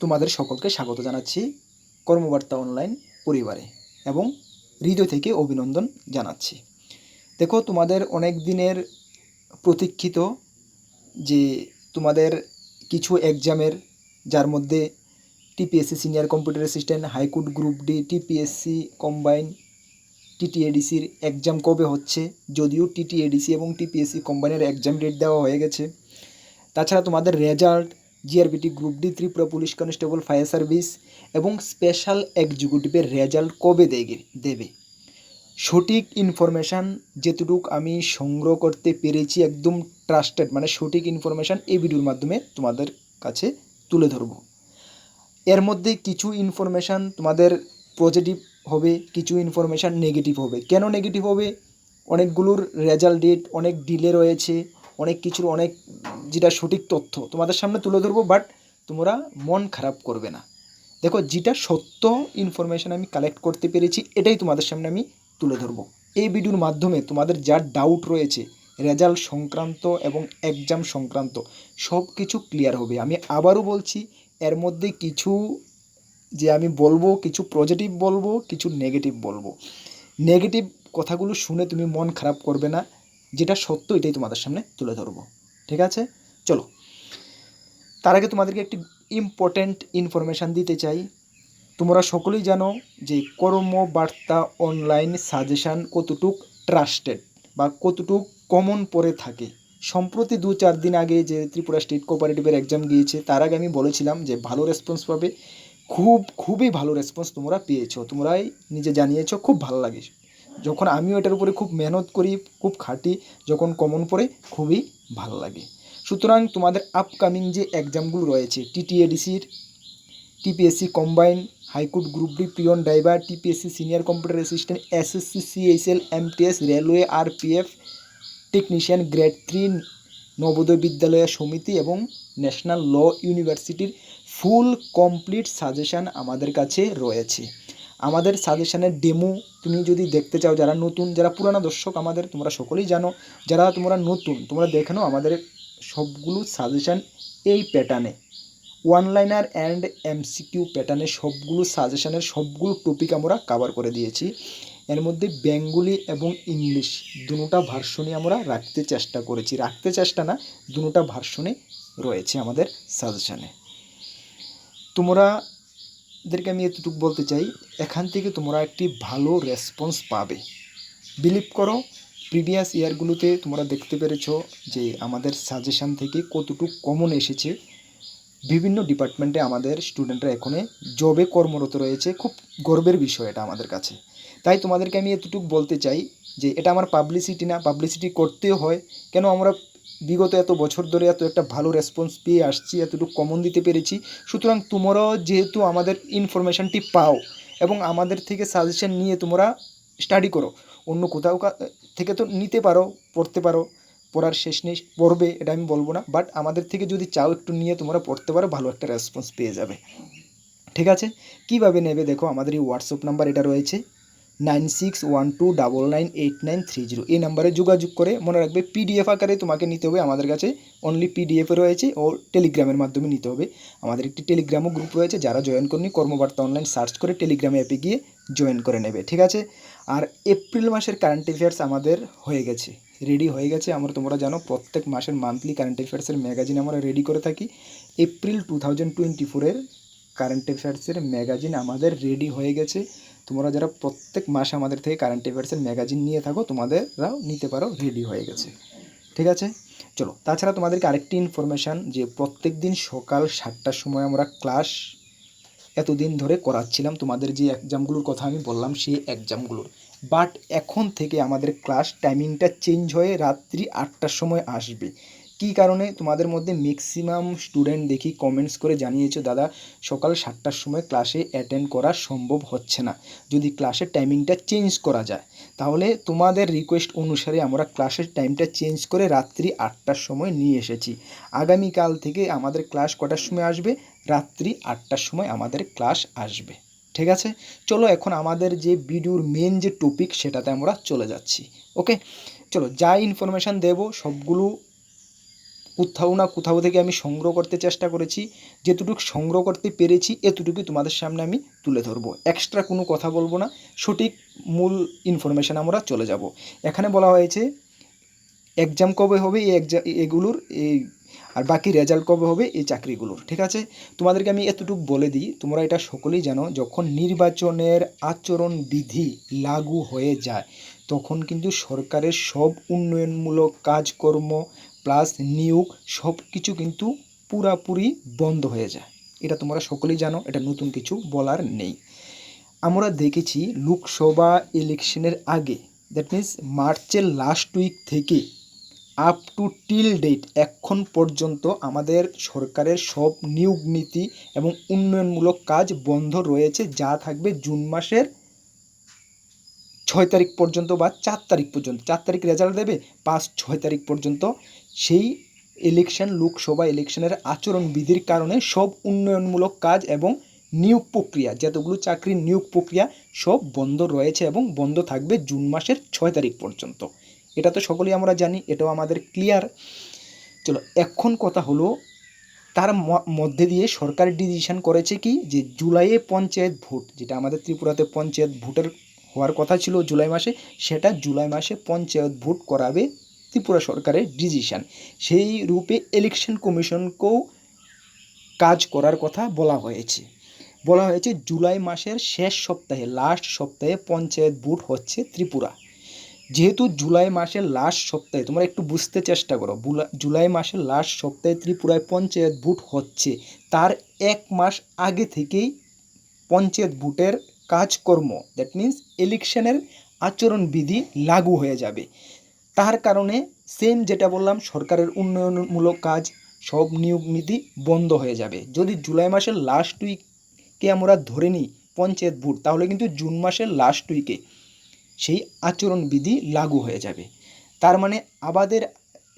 তোমাদের সকলকে স্বাগত জানাচ্ছি কর্মবার্তা অনলাইন পরিবারে এবং হৃদয় থেকে অভিনন্দন জানাচ্ছি। দেখো, তোমাদের অনেক দিনের প্রতীক্ষিত যে তোমাদের কিছু এক্সামের যার মধ্যে TPSC senior computer assistant high court group D TPSC combine টিটিএডিসির exam কবে হচ্ছে, যদিও টিটিএডিসি এবং টিপিএসসি কম্বাইনের এক্সাম ডেট দেওয়া হয়ে গেছে। তাছাড়া তোমাদের result GRBT group D Tripura police constable fire service এবং স্পেশাল এক্সিকিউটিভের রেজাল্ট কবে দেবে? সঠিক ইনফরমেশান যেটুকু আমি সংগ্রহ করতে পেরেছি একদম ট্রাস্টেড মানে সঠিক ইনফরমেশান এই ভিডিওর মাধ্যমে তোমাদের কাছে তুলে ধরবো। এর মধ্যে কিছু ইনফরমেশান তোমাদের পজিটিভ হবে, কিছু ইনফরমেশান নেগেটিভ হবে। কেন নেগেটিভ হবে? অনেকগুলোর রেজাল্ট ডেট অনেক ডিলে রয়েছে। অনেক কিছুর অনেক যেটা সঠিক তথ্য তোমাদের সামনে তুলে ধরবো বাট তোমরা মন খারাপ করবে না। দেখো, যেটা সত্য ইনফরমেশান আমি কালেক্ট করতে পেরেছি, এটাই তোমাদের সামনে আমি তুলে ধরবো। এই ভিডিওর মাধ্যমে তোমাদের যা ডাউট রয়েছে রেজাল্ট সংক্রান্ত এবং এক্সাম সংক্রান্ত সব কিছু ক্লিয়ার হবে। আমি আবারও বলছি, এর মধ্যে কিছু যে আমি বলব, কিছু পজিটিভ বলব, কিছু নেগেটিভ বলব। নেগেটিভ কথাগুলো শুনে তুমি মন খারাপ করবে না। যেটা সত্য, এটাই তোমাদের সামনে তুলে ধরবো। ঠিক আছে? চলো। তার আগে তোমাদেরকে একটি ইম্পর্ট্যান্ট ইনফরমেশান দিতে চাই। তোমরা সকলেই জানো যে কর্মবার্তা অনলাইন সাজেশান কতটুক ট্রাস্টেড বা কতটুক কমন পড়ে থাকে। সম্প্রতি দু চার দিন আগে যে ত্রিপুরা স্টেট কোঅপারেটিভের এক্সাম গিয়েছে, তার আগে আমি বলেছিলাম যে ভালো রেসপন্স পাবে। খুব, খুবই ভালো রেসপন্স তোমরা পেয়েছ। তোমরাই নিজে জানিয়েছো, খুব ভালো লাগে। যখন আমিও এটার উপরে খুব মেহনত করি, খুব খাটি, যখন কমন পড়ে, খুবই ভালো লাগে। সুতরাং তোমাদের আপকামিং যে এক্সামগুলো রয়েছে টিটিএডিসির TPSC combine high court group D peon driver TPSC senior computer assistant SSC CHL MTS railway RPF technician grade three Navodaya Vidyalaya Samiti এবং ন্যাশনাল ল ইউনিভার্সিটির ফুল কমপ্লিট সাজেশান আমাদের কাছে রয়েছে। আমাদের সাজেশানের ডেমো তুমি যদি দেখতে চাও, যারা নতুন, যারা পুরানো দর্শক আমাদের, তোমরা সকলেই জানো, যারা তোমরা নতুন, তোমরা দেখে নাও আমাদের সবগুলো সাজেশান এই প্যাটার্নে ওয়ান লাইনার অ্যান্ড এমসিকিউ প্যাটার্নে সবগুলো সাজেশানের সবগুলো টপিক আমরা কাভার করে দিয়েছি। এর মধ্যে বেঙ্গলি এবং ইংলিশ দুটোটা ভার্সনই আমরা রাখতে চেষ্টা করেছি। রাখতে চেষ্টা না দুটোটা ভার্সনে রয়েছে আমাদের সাজেশানে তোমরা দেরকে আমি এতটুকু বলতে চাই, এখান থেকে তোমরা একটি ভালো রেসপন্স পাবে। বিলিভ করো প্রিভিয়াস ইয়ারগুলোতে তোমরা দেখতে পেরেছ যে আমাদের সাজেশান থেকে কতটুকু কমন এসেছে। বিভিন্ন ডিপার্টমেন্টে আমাদের স্টুডেন্টরা এখানে জবে কর্মরত রয়েছে। খুব গর্বের বিষয় এটা আমাদের কাছে। তাই তোমাদেরকে আমি এতটুকু বলতে চাই যে এটা আমার পাবলিসিটি না পাবলিসিটি করতেও হয়। কেন আমরা বিগত এত বছর ধরে এত একটা ভালো রেসপন্স পেয়ে আসছি, এতটুকু কমন দিতে পেরেছি। সুতরাং তোমরাও যেহেতু আমাদের ইনফরমেশানটি পাও এবং আমাদের থেকে সাজেশন নিয়ে তোমরা স্টাডি করো, অন্য কোথাও থেকে তো নিতে পারো, পড়তে পারো, পড়ার শেষ নেই, পড়বে, এটা আমি বলব না। বাট আমাদের থেকে যদি চাও একটু নিয়ে তোমরা পড়তে পারো, ভালো একটা রেসপন্স পেয়ে যাবে। ঠিক আছে? কীভাবে নেবে দেখো, আমাদের এই হোয়াটসঅ্যাপ নাম্বার এটা রয়েছে। Nine six one two double nine eight nine three zero. এই নাম্বারে যোগাযোগ করে মনে রাখবে পিডিএফ আকারে তোমাকে নিতে হবে। আমাদের কাছে অনলি পিডিএফে রয়েছে ও টেলিগ্রামের মাধ্যমে নিতে হবে। আমাদের একটি টেলিগ্রামও গ্রুপ রয়েছে, যারা জয়েন করেনি, কর্মবার্তা অনলাইন সার্চ করে টেলিগ্রামে অ্যাপে গিয়ে জয়েন করে নেবে, ঠিক আছে? আর এপ্রিল মাসের কারেন্ট অ্যাফেয়ার্স আমাদের হয়ে গেছে রেডি হয়ে গেছে। আমরা তোমরা জানো, প্রত্যেক মাসের মান্থলি কারেন্ট অ্যাফেয়ার্সের ম্যাগাজিন আমরা রেডি করে থাকি। এপ্রিল টু থাউজেন্ড টোয়েন্টি ফোরের কারেন্ট অ্যাফেয়ার্সের ম্যাগাজিন আমাদের রেডি হয়ে গেছে। তোমরা যারা প্রত্যেক মাসে আমাদের থেকে কারেন্ট অ্যাফেয়ার্সের ম্যাগাজিন নিয়ে থাকো, তোমাদেররাও নিতে পারো রেডি হয়ে গেছে। ঠিক আছে? চলো, তাছাড়া তোমাদেরকে আরেকটি ইনফরমেশান যে প্রত্যেক দিন সকাল সাতটার সময় আমরা ক্লাস এতদিন ধরে করাচ্ছিলাম। তোমাদের যে এক্সামগুলোর কথা আমি বললাম, সেই এক্সামগুলোর বাট এখন থেকে আমাদের ক্লাস টাইমিংটা চেঞ্জ হয়ে রাত্রি আটটার সময় আসবে। কী কারণে তোমাদের মধ্যে ম্যাক্সিমাম স্টুডেন্ট দেখি কমেন্টস করে জানিয়েছো দাদা? সকাল সাতটার সময় ক্লাসে অ্যাটেন্ড করা সম্ভব হচ্ছে না। যদি ক্লাসের টাইমিংটা চেঞ্জ করা যায়। তাহলে তোমাদের রিকোয়েস্ট অনুসারে আমরা ক্লাসের টাইমটা চেঞ্জ করে রাত্রি আটটার সময় নিয়ে এসেছি। আগামীকাল থেকে আমাদের ক্লাস কটার সময় আসবে? রাত্রি আটটার সময় আমাদের ক্লাস আসবে। ঠিক আছে? চলো এখন আমাদের যে ভিডিওর মেন যে টপিক সেটাতে আমরা চলে যাচ্ছি। ওকে চলো যা ইনফরমেশান দেব সবগুলো কোথাও না কোথাও থেকে আমি সংগ্রহ করতে চেষ্টা করেছি যেতটুকু সংগ্রহ করতে পেরেছি, এতটুকুই তোমাদের সামনে আমি তুলে ধরবো। এক্সট্রা কোনো কথা বলব না, সঠিক মূল ইনফরমেশান আমরা চলে যাব। এখানে বলা হয়েছে এক্সাম কবে হবে, এই এগুলোর, এই, আর বাকি রেজাল্ট কবে হবে, এই চাকরিগুলোর, ঠিক আছে? তোমাদেরকে আমি এতটুকু বলে দিই, তোমরা এটা সকলেই জানো, যখন নির্বাচনের আচরণ বিধি লাগু হয়ে যায়, তখন কিন্তু সরকারের সব উন্নয়নমূলক কাজকর্ম প্লাস নিয়োগ সব কিছু কিন্তু পুরাপুরি বন্ধ হয়ে যায়। এটা তোমরা সকলেই জানো, এটা নতুন কিছু বলার নেই। আমরা দেখেছি লোকসভা ইলেকশনের আগে দ্যাট মিন্স মার্চের লাস্ট উইক থেকে আপ টু টিল ডেট এখন পর্যন্ত আমাদের সরকারের সব নিয়োগ নীতি এবং উন্নয়নমূলক কাজ বন্ধ রয়েছে, যা থাকবে জুন মাসের ছয় তারিখ পর্যন্ত বা চার তারিখ পর্যন্ত। চার তারিখ রেজাল্ট দেবে, পাঁচ, ছয় তারিখ পর্যন্ত সেই ইলেকশন লোকসভা ইলেকশনের আচরণবিধির কারণে সব উন্নয়নমূলক কাজ এবং নিয়োগ প্রক্রিয়া, যতগুলো চাকরির নিয়োগ প্রক্রিয়া, সব বন্ধ রয়েছে এবং বন্ধ থাকবে জুন মাসের ছয় তারিখ পর্যন্ত। এটা তো সকলেই আমরা জানি, এটাও আমাদের ক্লিয়ার চলো, এখন কথা হলো, তার মধ্যে দিয়ে সরকার ডিসিশন করেছে কি, যে জুলাইয়ে পঞ্চায়েত ভোট, যেটা আমাদের ত্রিপুরাতে পঞ্চায়েত ভোটের হওয়ার কথা ছিল জুলাই মাসে, সেটা জুলাই মাসে পঞ্চায়েত ভোট করাবে ত্রিপুরা সরকারের ডিসিশন সেই রূপে ইলেকশন কমিশনকেও কাজ করার কথা বলা হয়েছে। বলা হয়েছে জুলাই মাসের শেষ সপ্তাহে লাস্ট সপ্তাহে পঞ্চায়েত ভোট হচ্ছে ত্রিপুরা। যেহেতু জুলাই মাসের লাস্ট সপ্তাহে, তোমরা একটু বুঝতে চেষ্টা করো জুলাই মাসের লাস্ট সপ্তাহে ত্রিপুরায় পঞ্চায়েত ভোট হচ্ছে, তার এক মাস আগে থেকেই পঞ্চায়েত ভোটের কাজকর্ম দ্যাট মিন্স ইলেকশনের আচরণবিধি লাগু হয়ে যাবে। তার কারণে সেম যেটা বললাম, সরকারের উন্নয়নমূলক কাজ, সব নিয়োগ নীতি বন্ধ হয়ে যাবে। যদি জুলাই মাসের লাস্ট উইককে আমরা ধরে নিই, পঞ্চায়েত ভোট, তাহলে কিন্তু জুন মাসের লাস্ট উইকে সেই আচরণবিধি লাগু হয়ে যাবে। তার মানে আমাদের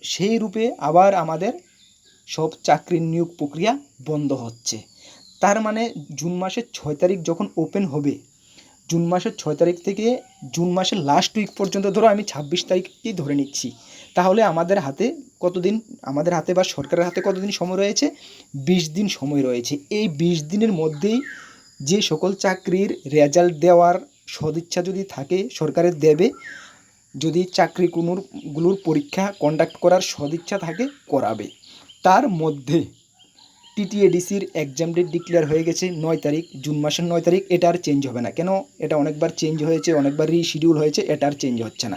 সেই রূপে আবার আমাদের সব চাকরির নিয়োগ প্রক্রিয়া বন্ধ হচ্ছে। তার মানে জুন মাসের ছয় তারিখ যখন ওপেন হবে জুন মাসের ছয় তারিখ থেকে জুন মাসের লাস্ট উইক পর্যন্ত ধরো আমি ছাব্বিশ তারিখকেই ধরে নিচ্ছি। তাহলে আমাদের হাতে কতদিন, আমাদের হাতে বা সরকারের হাতে কতদিন সময় রয়েছে? বিশ দিন সময় রয়েছে। এই বিশ দিনের মধ্যেই যে সকল চাকরির রেজাল্ট দেওয়ার সদিচ্ছা যদি থাকে সরকারের দেবে, যদি চাকরি কোনোর, গুলোর পরীক্ষা কন্ডাক্ট করার সদিচ্ছা থাকে, করাবে। তার মধ্যে টিটিএডিসির এক্সাম ডেট ডিক্লেয়ার হয়ে গেছে নয় তারিখ, জুন মাসের নয় তারিখ এটা আর চেঞ্জ হবে না। কেন? এটা অনেকবার চেঞ্জ হয়েছে অনেকবার রিশিডিউল হয়েছে এটা আর চেঞ্জ হচ্ছে না।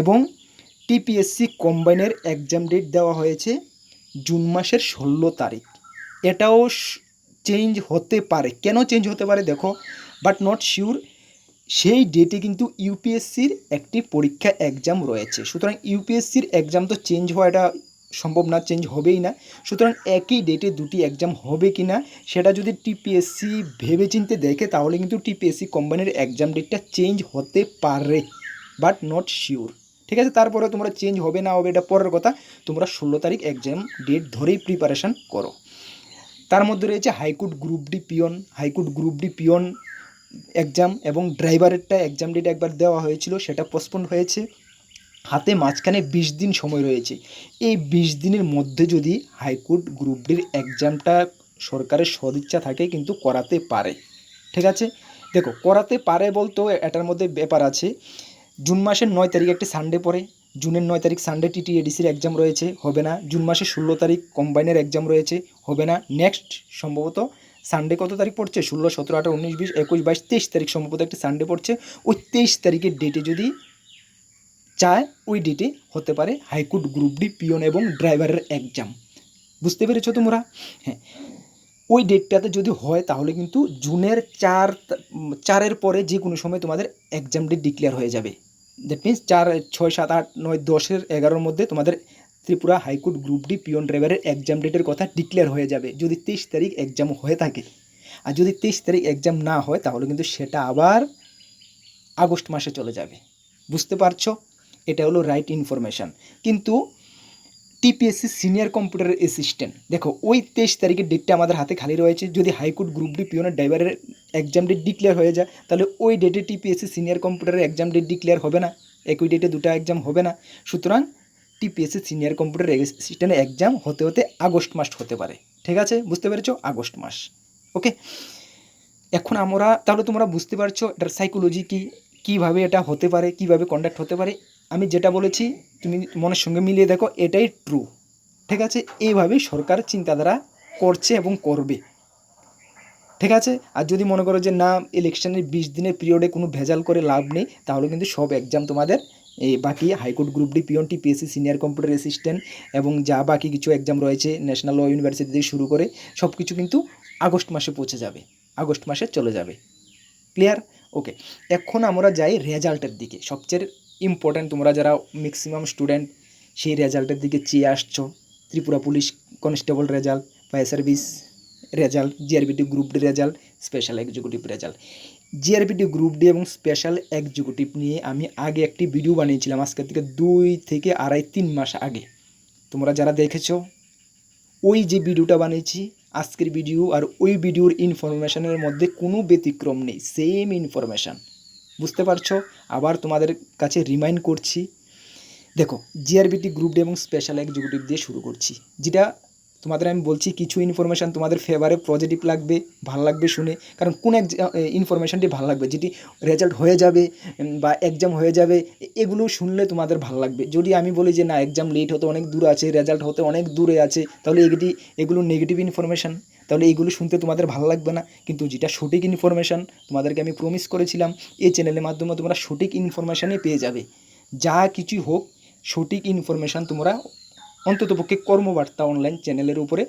এবং টিপিএসসি কম্বাইনের এক্সাম ডেট দেওয়া হয়েছে জুন মাসের ষোলো তারিখ। এটাও চেঞ্জ হতে পারে। কেন চেঞ্জ হতে পারে দেখো বাট নট শিওর সেই ডেটে কিন্তু ইউপিএসসির একটি পরীক্ষা এক্সাম রয়েছে। সুতরাং ইউপিএসসির এক্সাম তো চেঞ্জ হওয়া এটা সম্ভব না চেঞ্জ হবেই না। সুতরাং একই ডেটে দুটি এক্সাম হবে কি না সেটা যদি টিপিএসসি ভেবেচিন্তে দেখে, তাহলে কিন্তু টিপিএসসি কোম্পানির এক্সাম ডেটটা চেঞ্জ হতে পারে বাট নট শিওর ঠিক আছে তারপরে তোমরা চেঞ্জ হবে না হবে, এটা পরের কথা। তোমরা ষোলো তারিখ এক্সাম ডেট ধরেই প্রিপারেশান করো। তার মধ্যে রয়েছে high court group D peon. High court group D peon exam এবং ড্রাইভারেরটা এক্সাম ডেট একবার দেওয়া হয়েছিল, সেটা পোস্টপন্ড হয়েছে। হাতে মাঝখানে বিশ দিন সময় রয়েছে। এই বিশ দিনের মধ্যে যদি হাইকোর্ট গ্রুপ ডির এক্সামটা সরকারের সদিচ্ছা থাকে কিন্তু করাতে পারে। ঠিক আছে? দেখো, করাতে পারে বলতেও এটার মধ্যে ব্যাপার আছে, জুন মাসের নয় তারিখ একটি সানডে পড়ে, জুনের নয় তারিখ সানডে টি টিটিএডিসির এক্সাম রয়েছে, হবে না। জুন মাসের ষোলো তারিখ কম্বাইনের এক্সাম রয়েছে, হবে না। নেক্সট সম্ভবত সানডে কত তারিখ পড়ছে? ষোলো, সতেরো, আঠারো, উনিশ, বিশ, একুশ, বাইশ, তেইশ তারিখ সম্ভবত একটি সানডে পড়ছে। ওই তেইশ তারিখের ডেটে যদি চায় ওই ডেটে হতে পারে হাইকোর্ট গ্রুপ ডি পিয়ন এবং ড্রাইভারের এক্সাম বুঝতে পেরেছ তোমরা? হ্যাঁ। ওই ডেটটাতে যদি হয়, তাহলে কিন্তু জুনের চার, চারের পরে যে কোনো সময় তোমাদের এক্সাম ডেট ডিক্লেয়ার হয়ে যাবে। দ্যাট মিন্স চার, ছয়, সাত, আট, নয়, দশের এগারোর মধ্যে তোমাদের Tripura high court group D peon ড্রাইভারের এক্সাম ডেটের কথা ডিক্লেয়ার হয়ে যাবে। যদি তেইশ তারিখ এক্সাম হয়ে থাকে। আর যদি তেইশ তারিখ এক্সাম না হয়, তাহলে কিন্তু সেটা আবার আগস্ট মাসে চলে যাবে। বুঝতে পারছ? এটা হলো রাইট ইনফরমেশান কিন্তু টিপিএসসি সিনিয়র কম্পিউটার অ্যাসিস্ট্যান্ট দেখো, ওই তেইশ তারিখের ডেটটা আমাদের হাতে খালি রয়েছে। যদি হাইকোর্ট গ্রুপ ডি পিওনের ড্রাইভারের এক্সাম ডেট ডিক্লেয়ার হয়ে যায়, তাহলে ওই ডেটে টিপিএসসি সিনিয়র কম্পিউটারের এক্সাম ডেট ডিক্লেয়ার হবে না। একই ডেটে দুটো এক্সাম হবে না। সুতরাং TPSC senior computer assistant exam হতে হতে আগস্ট মাস হতে পারে। ঠিক আছে? বুঝতে পেরেছ? আগস্ট মাস। ওকে এখন আমরা, তাহলে তোমরা বুঝতে পারছ এটার সাইকোলজি কী, কীভাবে এটা হতে পারে, কীভাবে কন্ডাক্ট হতে পারে। আমি যেটা বলেছি, তুমি মনের সঙ্গে মিলিয়ে দেখো, এটাই ট্রু ঠিক আছে? এইভাবেই সরকার চিন্তাধারা করছে এবং করবে। ঠিক আছে? আর যদি মনে করো যে না ইলেকশনের বিশ দিনের পিরিয়ডে কোনো ভেজাল করে লাভ নেই, তাহলে কিন্তু সব এক্সাম তোমাদের, এই বাকি high court group D peon TPSC senior computer assistant এবং যা বাকি কিছু এক্সাম রয়েছে ন্যাশনাল ল ইউনিভার্সিটি থেকে শুরু করে সব কিছু কিন্তু আগস্ট মাসে পৌঁছে যাবে। আগস্ট মাসে চলে যাবে। ক্লিয়ার ওকে এখন আমরা যাই রেজাল্টের দিকে। সবচেয়ে ইম্পর্ট্যান্ট তোমরা যারা ম্যাক্সিমাম স্টুডেন্ট সেই রেজাল্টের দিকে চেয়ে আসছো। Tripura police constable result fire service result GRBT group D result special executive result GRBT group D এবং স্পেশাল এক্সিকিউটিভ নিয়ে আমি আগে একটি ভিডিও বানিয়েছিলাম আজকে থেকে দুই থেকে আড়াই তিন মাস আগে। তোমরা যারা দেখেছ, ওই যে ভিডিওটা বানিয়েছি, আজকের ভিডিও আর ওই ভিডিওর ইনফরমেশনের মধ্যে কোনো ব্যতিক্রম নেই সেম ইনফরমেশান বুঝতে পারছ? আবার তোমাদের কাছে রিমাইন্ড করছি। দেখো জিআরবিটি গ্রুপ ডি এবং স্পেশাল এক্সিকিউটিভ দিয়ে শুরু করছি। যেটা তোমাদের আমি বলছি, কিছু ইনফরমেশান তোমাদের ফেভারে পজিটিভ লাগবে, ভালো লাগবে শুনে। কারণ কোন এক ইনফরমেশানটি ভালো লাগবে? যেটি রেজাল্ট হয়ে যাবে বা এক্সাম হয়ে যাবে এগুলো শুনলে তোমাদের ভালো লাগবে। যদি আমি বলি যে, না এক্সাম লেট হতে অনেক দূর আছে রেজাল্ট হতে অনেক দূরে আছে, তাহলে এগুলি, এগুলো নেগেটিভ ইনফরমেশান তাহলে এইগুলো শুনতে তোমাদের ভালো লাগবে না। কিন্তু যেটা সঠিক ইনফরমেশান তোমাদেরকে আমি প্রমিস করেছিলাম, এই চ্যানেলের মাধ্যমে তোমরা সঠিক ইনফরমেশানই পেয়ে যাবে। যা কিছুই হোক, সঠিক ইনফরমেশান তোমরা অন্ততপক্ষে কর্মবার্তা অনলাইন চ্যানেলের উপরে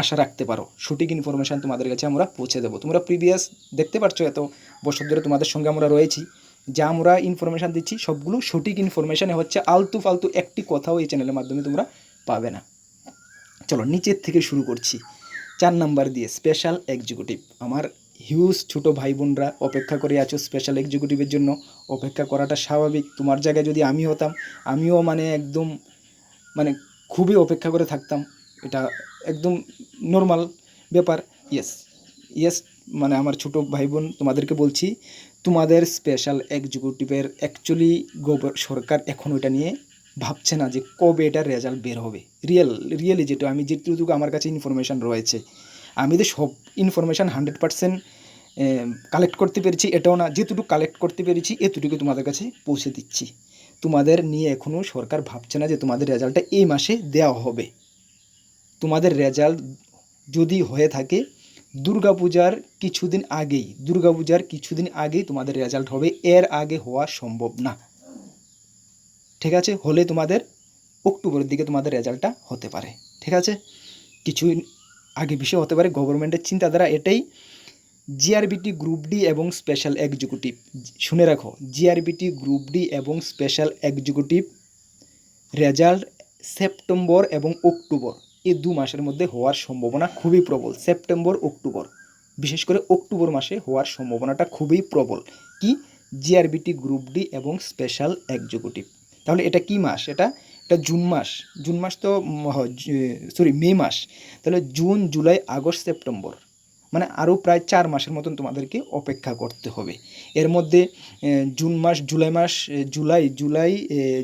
আশা রাখতে পারো। সঠিক ইনফরমেশান তোমাদের কাছে আমরা পৌঁছে দেবো। তোমরা প্রিভিয়াস দেখতে পাচ্ছ এত বছর ধরে তোমাদের সঙ্গে আমরা রয়েছি। যা আমরা ইনফরমেশান দিচ্ছি, সবগুলো সঠিক ইনফরমেশানে হচ্ছে আলতু ফালতু একটি কথাও এই চ্যানেলের মাধ্যমে তোমরা পাবে না। চলো, নিচের থেকে শুরু করছি। চার নাম্বার দিয়ে স্পেশাল এক্সিকিউটিভ আমার হিউজ ছোটো ভাই বোনরা অপেক্ষা করে আছো স্পেশাল এক্সিকিউটিভের জন্য। অপেক্ষা করাটা স্বাভাবিক। তোমার জায়গায় যদি আমি হতাম, আমিও মানে একদম মানে খুবই অপেক্ষা করে থাকতাম। এটা একদম নর্মাল ব্যাপার। ইয়েস ইয়েস মানে আমার ছোটো ভাই বোন তোমাদেরকে বলছি, তোমাদের স্পেশাল এক্সিকিউটিভের অ্যাকচুয়ালি সরকার এখন ওইটা নিয়ে ভাবছে না যে কবে এটার রেজাল্ট বের হবে। রিয়েল রিয়েলি যেটা, আমি যেটুকু আমার কাছে ইনফরমেশান রয়েছে। আমি তো সব ইনফরমেশান হান্ড্রেড পারসেন্ট কালেক্ট করতে পেরেছি, এটাও না, যেটুকু কালেক্ট করতে পেরেছি এতটুকু তোমাদের কাছে পৌঁছে দিচ্ছি। তোমাদের নিয়ে এখনও সরকার ভাবছে না যে তোমাদের রেজাল্টটা এই মাসে দেওয়া হবে। তোমাদের রেজাল্ট যদি হয়ে থাকে, দুর্গাপূজার কিছুদিন আগেই, দুর্গাপূজার কিছুদিন আগেই তোমাদের রেজাল্ট হবে, এর আগে হওয়া সম্ভব না। ঠিক আছে? হলে তোমাদের অক্টোবরের দিকে তোমাদের রেজাল্টটা হতে পারে। ঠিক আছে? কিছু আগে বিষয় হতে পারে গভর্নমেন্টের চিন্তাধারা এটাই। জিআরবিটি গ্রুপ ডি এবং স্পেশাল এক্সিকিউটিভ শুনে রাখো জিআরবিটি গ্রুপ ডি এবং স্পেশাল এক্সিকিউটিভ রেজাল্ট সেপ্টেম্বর এবং অক্টোবর এই দু মাসের মধ্যে হওয়ার সম্ভাবনা খুবই প্রবল। সেপ্টেম্বর, অক্টোবর, বিশেষ করে অক্টোবর মাসে হওয়ার সম্ভাবনাটা খুবই প্রবল। কি? জিআরবিটি গ্রুপ ডি এবং স্পেশাল এক্সিকিউটিভ তাহলে এটা কি মাস? এটা এটা জুন মাস। জুন মাস তো সরি মে মাস। তাহলে জুন, জুলাই, আগস্ট, সেপ্টেম্বর। মানে আরও প্রায় চার মাসের মতন তোমাদেরকে অপেক্ষা করতে হবে। এর মধ্যে জুন মাস, জুলাই মাস জুলাই জুলাই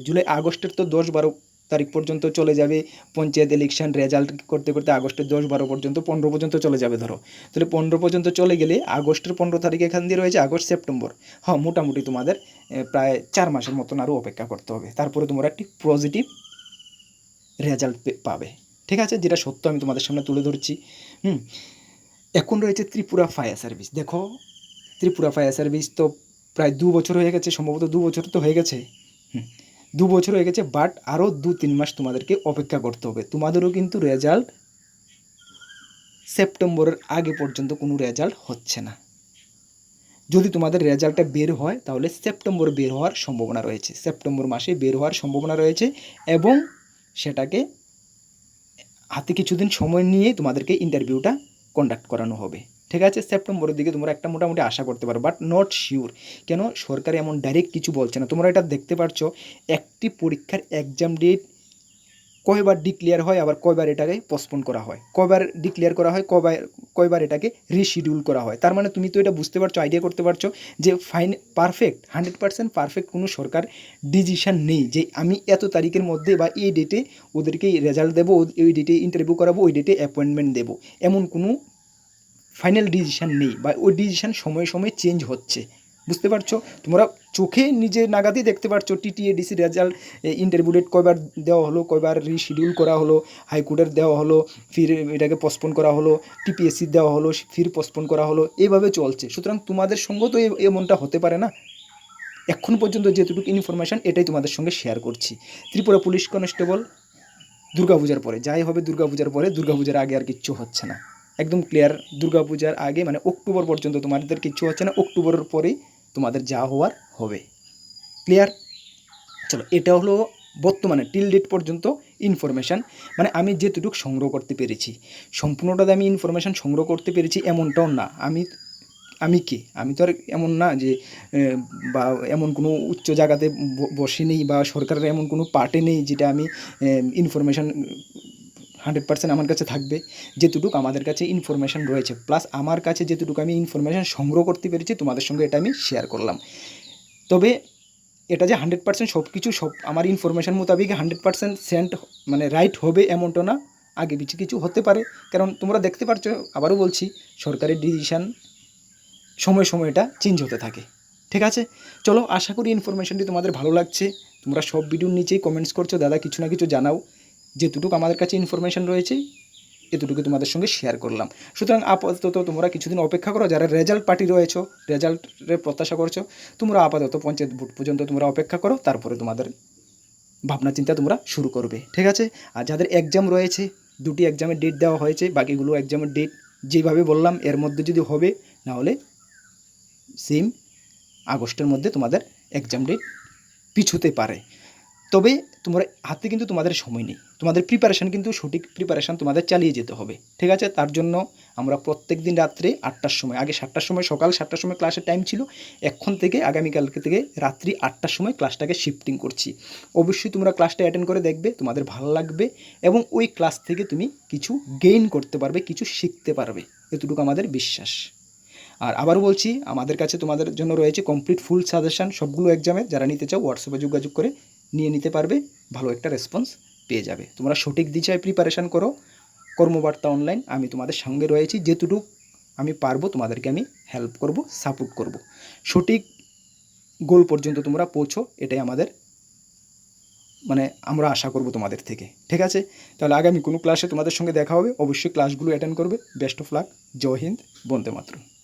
জুলাই, আগস্টের তো দশ বারো তারিখ পর্যন্ত চলে যাবে পঞ্চায়েত ইলেকশন রেজাল্ট করতে করতে আগস্টের দশ বারো পর্যন্ত, পনেরো পর্যন্ত চলে যাবে ধরো। তাহলে পনেরো পর্যন্ত চলে গেলে আগস্টের পনেরো তারিখ এখান দিয়ে রয়েছে আগস্ট, সেপ্টেম্বর। হ্যাঁ মোটামুটি তোমাদের প্রায় চার মাসের মতন আরও অপেক্ষা করতে হবে। তারপরে তোমরা একটি পজিটিভ রেজাল্ট পাবে। ঠিক আছে? যেটা সত্য আমি তোমাদের সামনে তুলে ধরছি। হুম? এখন রয়েছে ত্রিপুরা ফায়ার সার্ভিস। দেখো, ত্রিপুরা ফায়ার সার্ভিস তো প্রায় দু বছর হয়ে গেছে, সম্ভবত দু বছর তো হয়ে গেছে। হুম? দু বছর হয়ে গেছে বাট আরও দু তিন মাস তোমাদেরকে অপেক্ষা করতে হবে। তোমাদেরও কিন্তু রেজাল্ট সেপ্টেম্বরের আগে পর্যন্ত কোনো রেজাল্ট হচ্ছে না। যদি তোমাদের রেজাল্টটা বের হয়, তাহলে সেপ্টেম্বরে বের হওয়ার সম্ভাবনা রয়েছে। সেপ্টেম্বর মাসে বের হওয়ার সম্ভাবনা রয়েছে এবং সেটাকে হাতে কিছুদিন সময় নিয়ে তোমাদেরকে ইন্টারভিউটা কন্ডাক্ট করানো হবে। ঠিক আছে? সেপ্টেম্বরের দিকে তোমরা একটা মোটামুটি আশা করতে পারো বাট নট শিওর কেন? সরকার এমন ডাইরেক্ট কিছু বলছে না। তোমরা এটা দেখতে পারছ, একটি পরীক্ষার এক্সাম ডেট কয়বার ডিক্লেয়ার হয়, আবার কয়বার এটাকে পোস্টপোন করা হয়। কয়বার ডিক্লেয়ার করা হয়, কয়বার কয়বার এটাকে রিশিডিউল করা হয়। তার মানে তুমি তো এটা বুঝতে পারছ আইডিয়া করতে পারছ যে fine perfect hundred percent perfect কোনো সরকার ডিসিশন নেই যে আমি এত তারিখের মধ্যে বা এই ডেটে ওদেরকে রেজাল্ট দেবো, ওই ডেটে ইন্টারভিউ করাবো, ওই ডেটে অ্যাপয়েন্টমেন্ট দেবো। এমন কোনো ফাইনাল ডিসিশন নেই বা ওই ডিসিশন সময়ে সময়ে চেঞ্জ হচ্ছে। বুঝতে পারছ? তোমরা চোখে নিজে নাগাদই দেখতে পারছ টিটিএডিসি রেজাল্ট ইন্টারভিউ ডেট কয়বার দেওয়া হলো, কয়বার রিশিডিউল করা হলো, হাইকোর্টের দেওয়া হলো, ফির এটাকে পোস্টপোন করা হলো টিপিএসসি দেওয়া হলো, ফির পোস্টপোন করা হলো এইভাবে চলছে। সুতরাং তোমাদের সঙ্গেও তো এমনটা হতে পারে না। এখন পর্যন্ত যেটুকু ইনফরমেশান এটাই তোমাদের সঙ্গে শেয়ার করছি। ত্রিপুরা পুলিশ কনস্টেবল দুর্গাপূজার পরে, যাই হবে দুর্গাপূজার পরে, দুর্গাপূজার আগে আর কিচ্ছু হচ্ছে না। একদম ক্লিয়ার দুর্গাপূজার আগে মানে অক্টোবর পর্যন্ত তোমাদের কিছু হচ্ছে না, অক্টোবরের পরেই তোমাদের যা হওয়ার হবে। ক্লিয়ার চলো, এটা হলো বর্তমানে টিল ডেট পর্যন্ত ইনফরমেশান মানে আমি যেটুকু সংগ্রহ করতে পেরেছি সম্পূর্ণটা আমি ইনফরমেশান সংগ্রহ করতে পেরেছি এমনটাও না। আমি আমি কে? আমি তো আর এমন না যে বা এমন কোনো উচ্চ জায়গাতে বসে নেই বা সরকারের এমন কোনো পার্টে নেই যেটা আমি ইনফরমেশান হান্ড্রেড পার্সেন্ট আমার কাছে থাকবে, যেটুকুক আমাদের কাছে ইনফরমেশান রয়েছে। প্লাস আমার কাছে যেটুকু আমি ইনফরমেশান সংগ্রহ করতে পেরেছি, তোমাদের সঙ্গে এটা আমি শেয়ার করলাম। তবে এটা যে হান্ড্রেড পার্সেন্ট সব কিছু সব আমার ইনফরমেশান মোতাবেক হান্ড্রেড পার্সেন্ট সেন্ট মানে রাইট হবে এমনটা না, আগে পিছু কিছু হতে পারে। কারণ তোমরা দেখতে পারছ, আবারও বলছি, সরকারের ডিসিশান সময় সময় এটা চেঞ্জ হতে থাকে। ঠিক আছে? চলো, আশা করি ইনফরমেশনটি তোমাদের ভালো লাগছে। তোমরা সব ভিডিওর নিচেই কমেন্টস করছ, দাদা কিছু না কিছু জানাও। যেটুকু আমাদের কাছে ইনফরমেশন রয়েছে, এতটুকু তোমাদের সঙ্গে শেয়ার করলাম। সুতরাং আপাতত তোমরা কিছুদিন অপেক্ষা করো, যারা রেজাল্ট পার্টি রয়েছো রেজাল্টের প্রত্যাশা করছ, তোমরা আপাতত পঞ্চায়েত ভোট পর্যন্ত তোমরা অপেক্ষা করো, তারপরে তোমাদের ভাবনা চিন্তা তোমরা শুরু করবে, ঠিক আছে? আর যাদের এক্সাম রয়েছে, দুটি এক্সামের ডেট দেওয়া হয়েছে, বাকিগুলো এক্সামের ডেট যেভাবে বললাম, এর মধ্যে যদি হবে, নাহলে সেম আগস্টের মধ্যে তোমাদের এক্সাম ডেট পিছুতে পারে। তবে তোমরা হাতে কিন্তু তোমাদের সময় নেই। তোমাদের প্রিপারেশান কিন্তু সঠিক প্রিপারেশান তোমাদের চালিয়ে যেতে হবে। ঠিক আছে? তার জন্য আমরা প্রত্যেক দিন রাত্রে আটটার সময়, আগে সাতটার সময়, সকাল সাতটার সময় ক্লাসের টাইম ছিল। এখন থেকে, আগামীকালকে থেকে রাত্রি আটটার সময় ক্লাসটাকে শিফটিং করছি। অবশ্যই তোমরা ক্লাসটা অ্যাটেন্ড করে দেখবে, তোমাদের ভালো লাগবে এবং ওই ক্লাস থেকে তুমি কিছু গেইন করতে পারবে, কিছু শিখতে পারবে। এতটুকু আমাদের বিশ্বাস। আর আবারও বলছি, আমাদের কাছে তোমাদের জন্য রয়েছে কমপ্লিট ফুল সাজেশন সবগুলো এক্সামে যারা নিতে চাও হোয়াটসঅ্যাপে যোগাযোগ করে নিয়ে নিতে পারবে, ভালো একটা রেসপন্স পেয়ে যাবে। তোমরা সঠিক দিশায় প্রিপারেশান করো। কর্মবার্তা অনলাইন আমি তোমাদের সঙ্গে রয়েছি। যেটুকু আমি পারব, তোমাদেরকে আমি হেল্প করব সাপোর্ট করব। সঠিক গোল পর্যন্ত তোমরা পৌঁছো, এটাই আমাদের মানে আমরা আশা করব তোমাদের থেকে। ঠিক আছে? তাহলে আগামী কোনো ক্লাসে তোমাদের সঙ্গে দেখা হবে। অবশ্যই ক্লাসগুলো অ্যাটেন্ড করবে। Best of luck Jai Hind Bande Mataram